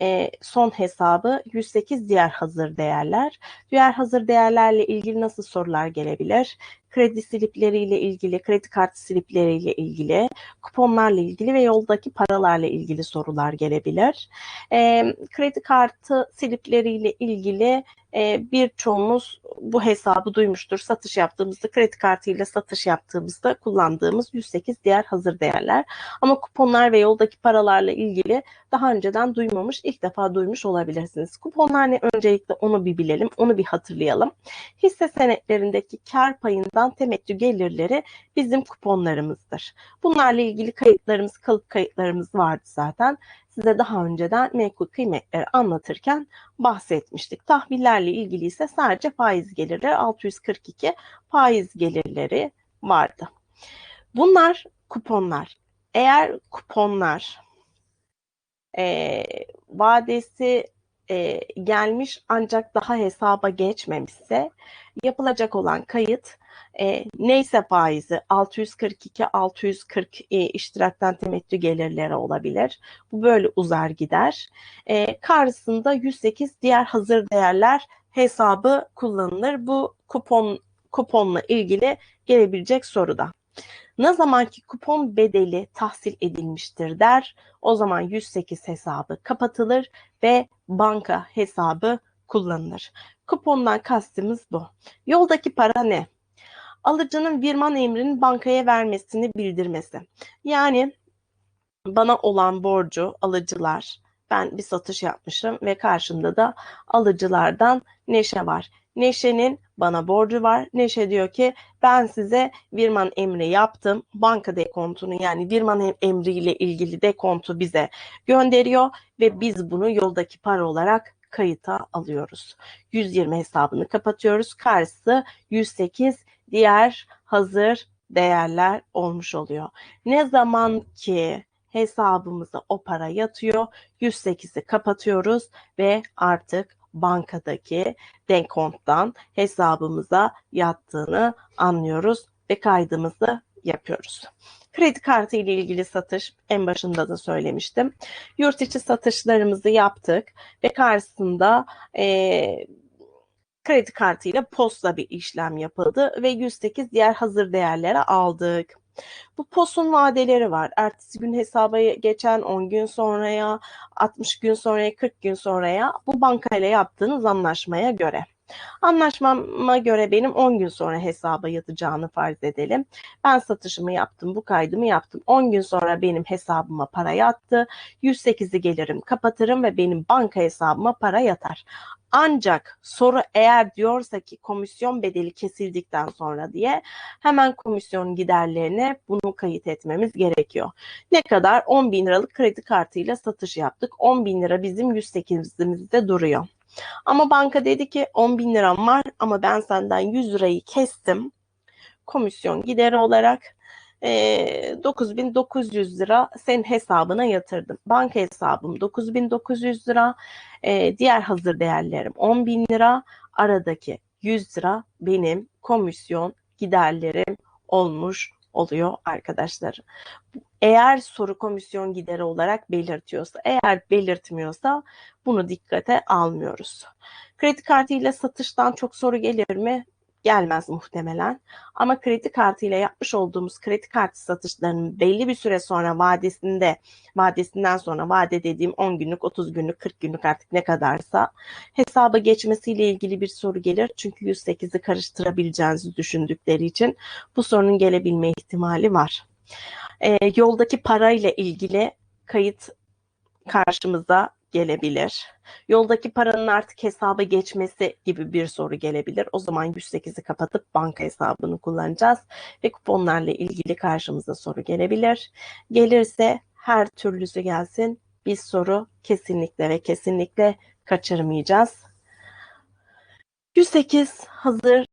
e, son hesabı 108 diğer hazır değerler. Diğer hazır değerlerle ilgili nasıl sorular gelebilir? Kredi slipleriyle ilgili, kredi kartı slipleriyle ilgili, kuponlarla ilgili ve yoldaki paralarla ilgili sorular gelebilir. E, kredi kartı slipleriyle ilgili e, birçoğumuz bu hesabı duymuştur. Satış yaptığımızda, kredi kartıyla satış yaptığımızda kullandığımız 108 diğer hazır değerler. Ama kuponlar ve yoldaki paralarla ilgili daha önceden duymamış, ilk defa duymuş olabilirsiniz. Kuponlar ne? Öncelikle onu bir bilelim, onu bir hatırlayalım. Hisse senetlerindeki kar payından temettü gelirleri bizim kuponlarımızdır. Bunlarla ilgili kayıtlarımız, kalıp kayıtlarımız vardı zaten. Size daha önceden menkul kıymetleri anlatırken bahsetmiştik. Tahvillerle ilgili ise sadece faiz gelirleri 642 faiz gelirleri vardı. Bunlar kuponlar. Eğer kuponlar e, vadesi e, gelmiş ancak daha hesaba geçmemişse yapılacak olan kayıt e, neyse faizi 642 640 e, iştirakten temettü gelirleri olabilir. Bu böyle uzar gider. E, karşısında 108 diğer hazır değerler hesabı kullanılır. Bu kupon kuponla ilgili gelebilecek soruda. Ne zaman ki kupon bedeli tahsil edilmiştir der, o zaman 108 hesabı kapatılır ve banka hesabı kullanılır. Kupondan kastımız bu. Yoldaki para ne? Alıcının virman emrinin bankaya vermesini bildirmesi. Yani bana olan borcu alıcılar, ben bir satış yapmışım ve karşımda da alıcılardan Neşe var. Neşe'nin bana borcu var. Neşe diyor ki ben size Virman emri yaptım. Banka dekontunu yani Virman emriyle ilgili dekontu bize gönderiyor ve biz bunu yoldaki para olarak kayıta alıyoruz. 120 hesabını kapatıyoruz. Karşısı 108 diğer hazır değerler olmuş oluyor. Ne zaman ki hesabımıza o para yatıyor, 108'i kapatıyoruz ve artık bankadaki dekonttan hesabımıza yattığını anlıyoruz ve kaydımızı yapıyoruz. Kredi kartı ile ilgili satış en başında da söylemiştim. Yurt içi satışlarımızı yaptık ve karşısında e, kredi kartıyla posta bir işlem yapıldı ve 108 diğer hazır değerlere aldık. Bu POS'un vadeleri var. Ertesi gün hesaba geçen 10 gün sonraya, 60 gün sonraya, 40 gün sonraya bu bankayla yaptığınız anlaşmaya göre. Anlaşmama göre benim 10 gün sonra hesaba yatacağını farz edelim. Ben satışımı yaptım, bu kaydımı yaptım. 10 gün sonra benim hesabıma para yattı. 108'i gelirim, kapatırım ve benim banka hesabıma para yatar. Ancak soru eğer diyorsa ki komisyon bedeli kesildikten sonra diye hemen komisyon giderlerine bunu kayıt etmemiz gerekiyor. Ne kadar? 10 bin liralık kredi kartıyla satış yaptık. 10 bin lira bizim 108'imizde duruyor. Ama banka dedi ki 10 bin liram var ama ben senden 100 lirayı kestim. Komisyon gideri olarak e, 9900 lira senin hesabına yatırdım. Banka hesabım 9900 lira. E, diğer hazır değerlerim 10 bin lira. Aradaki 100 lira benim komisyon giderlerim olmuş oluyor arkadaşlar. Eğer soru komisyon gideri olarak belirtiyorsa, eğer belirtmiyorsa bunu dikkate almıyoruz. Kredi kartıyla satıştan çok soru gelir mi? Gelmez muhtemelen. Ama kredi kartıyla yapmış olduğumuz kredi kartı satışlarının belli bir süre sonra vadesinde, vadesinden sonra vade dediğim 10 günlük, 30 günlük, 40 günlük artık ne kadarsa hesaba geçmesiyle ilgili bir soru gelir. Çünkü 108'i karıştırabileceğinizi düşündükleri için bu sorunun gelebilme ihtimali var. E, yoldaki parayla ilgili kayıt karşımıza gelebilir. Yoldaki paranın artık hesaba geçmesi gibi bir soru gelebilir. O zaman 108'i kapatıp banka hesabını kullanacağız ve kuponlarla ilgili karşımıza soru gelebilir. Gelirse her türlüsü gelsin. Bir soru kesinlikle ve kesinlikle kaçırmayacağız. 108 hazır